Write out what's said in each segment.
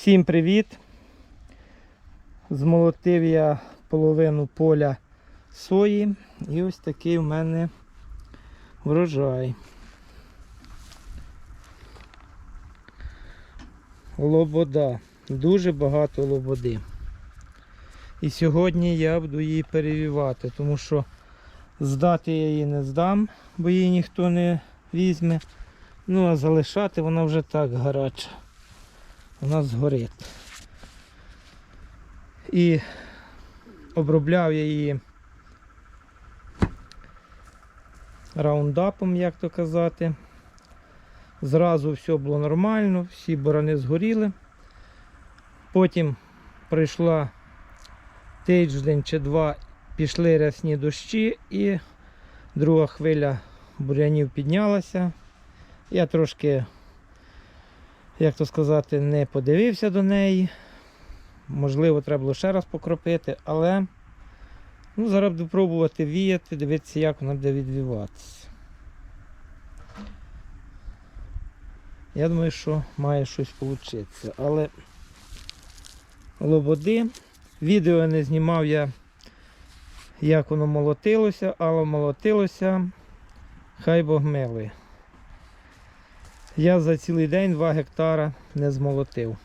Всім привіт! Змолотив я половину поля сої і ось такий у мене врожай. Лобода. Дуже багато лободи. І сьогодні я буду її перевівати, тому що здати я її не здам, бо її ніхто не візьме. Ну а залишати вона вже так гаряча. Вона згорить. І обробляв я її раундапом, як то казати. Зразу все було нормально, всі барани згоріли. Потім прийшла тиждень чи два, пішли рясні дощі і друга хвиля бурянів піднялася. Я трошки, як то сказати, не подивився до неї. Можливо, треба було ще раз покропити, але ну, зараз буду пробувати віяти, дивитися, як вона буде відвіватися. Я думаю, що має щось вийти. Але лободи. Відео не знімав я, як воно молотилося, але молотилося, хай Бог милує. Я за цілий день 2 гектара не змолотив.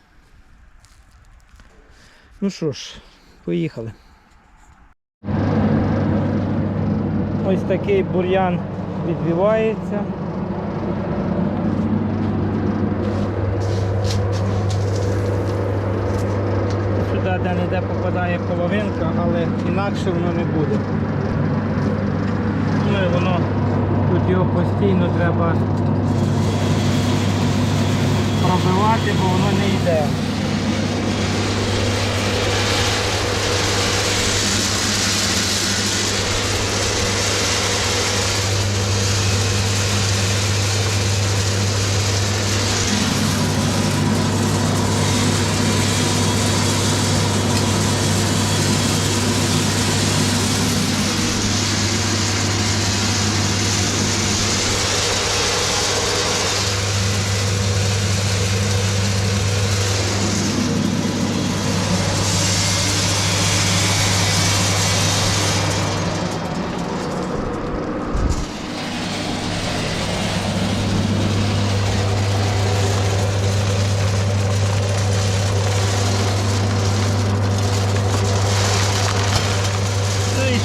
Ну що ж, поїхали. Ось такий бур'ян відбивається. Сюди де-не-де попадає половинка, але інакше воно не буде. Ну і воно тут його постійно треба пробивати, бо воно не йде.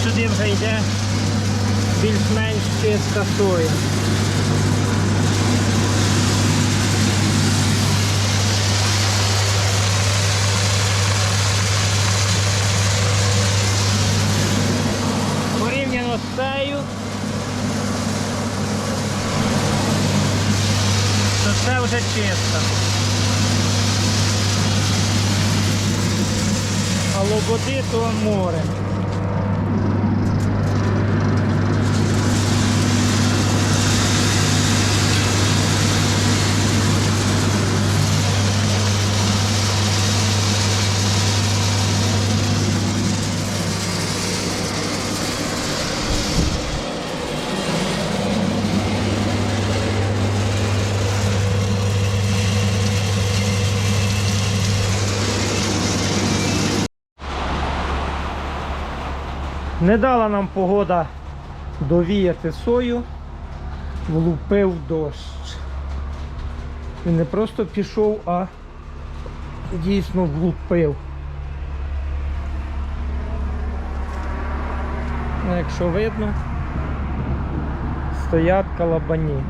Сюди вже йде більш-менш чиста соя. Порівняно з цією, то це вже чисто. А лободи то море. Не дала нам погода довіяти сою, влупив дощ. Він не просто пішов, а дійсно влупив. Ну, якщо видно, стоять калабані.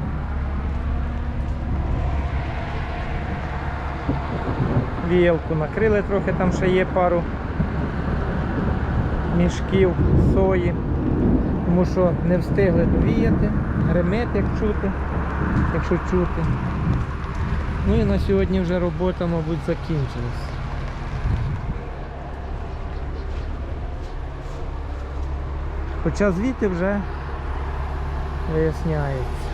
Віялку накрили трохи, там ще є пару мішків сої, тому що не встигли довіяти, гремить, як чути, якщо чути. Ну і на сьогодні вже робота, мабуть, закінчилась. Хоча звідти вже виясняється.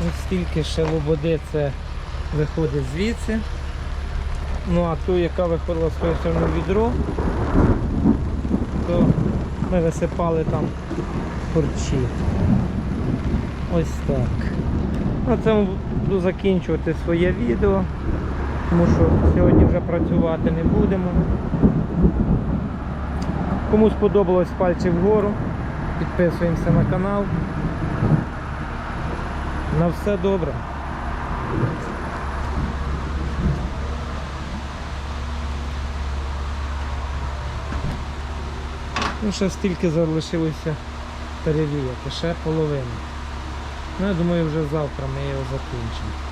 Ось стільки ще лободи це виходить звідси. Ну а ту, яка виходила з тої сторони відро, то ми висипали там корчі. Ось так. На цьому буду закінчувати своє відео, тому що сьогодні вже працювати не будемо. Кому сподобалось пальці вгору, підписуємося на канал. На все добре. Ну, ще стільки залишилося перевіряти, ще половину. Ну, я думаю, вже завтра ми його закінчимо.